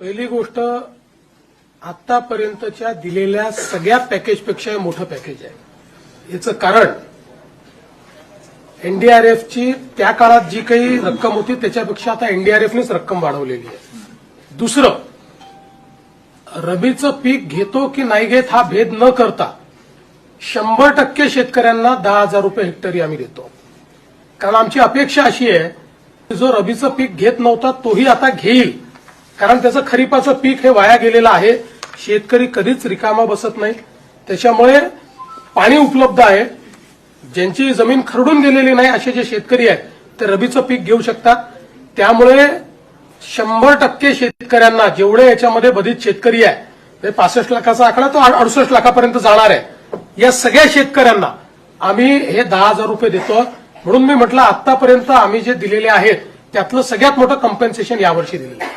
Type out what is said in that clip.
पहिली गोष्ट आतापर्यंतच्या दिलेल्या सगळ्या पॅकेजपेक्षा हे मोठं पॅकेज आहे. याचं कारण एनडीआरएफची त्या काळात जी काही रक्कम होती त्याच्यापेक्षा आता एनडीआरएफनेच रक्कम वाढवलेली आहे. दुसरं रबीचं पीक घेतो की नाही घेत हा भेद न करता शंभर टक्के शेतकऱ्यांना दहा हजार रुपये हेक्टरी आम्ही देतो. कारण आमची अपेक्षा अशी आहे जो रबीचं पीक घेत नव्हता तोही आता घेईल. कारण त्याचं खरीपाचं पीक हे वाया गेलेलं आहे. शेतकरी कधीच रिकामा बसत नाही. त्याच्यामुळे पाणी उपलब्ध आहे. ज्यांची जमीन खरडून गेलेली नाही असे जे शेतकरी आहेत ते रबीचं पीक घेऊ शकतात त्यामुळे शंभर टक्के शेतकऱ्यांना जेवढे याच्यामध्ये बधित शेतकरी आहे म्हणजे पासष्ट लाखाचा आकडा तो अडुसष्ट लाखापर्यंत जाणार आहे. या सगळ्या शेतकऱ्यांना आम्ही हे दहा हजार रुपये देतो. म्हणून मी म्हटलं आतापर्यंत आम्ही जे दिलेले आहेत त्यातलं सगळ्यात मोठं कम्पेन्सेशन यावर्षी दिलेलं आहे.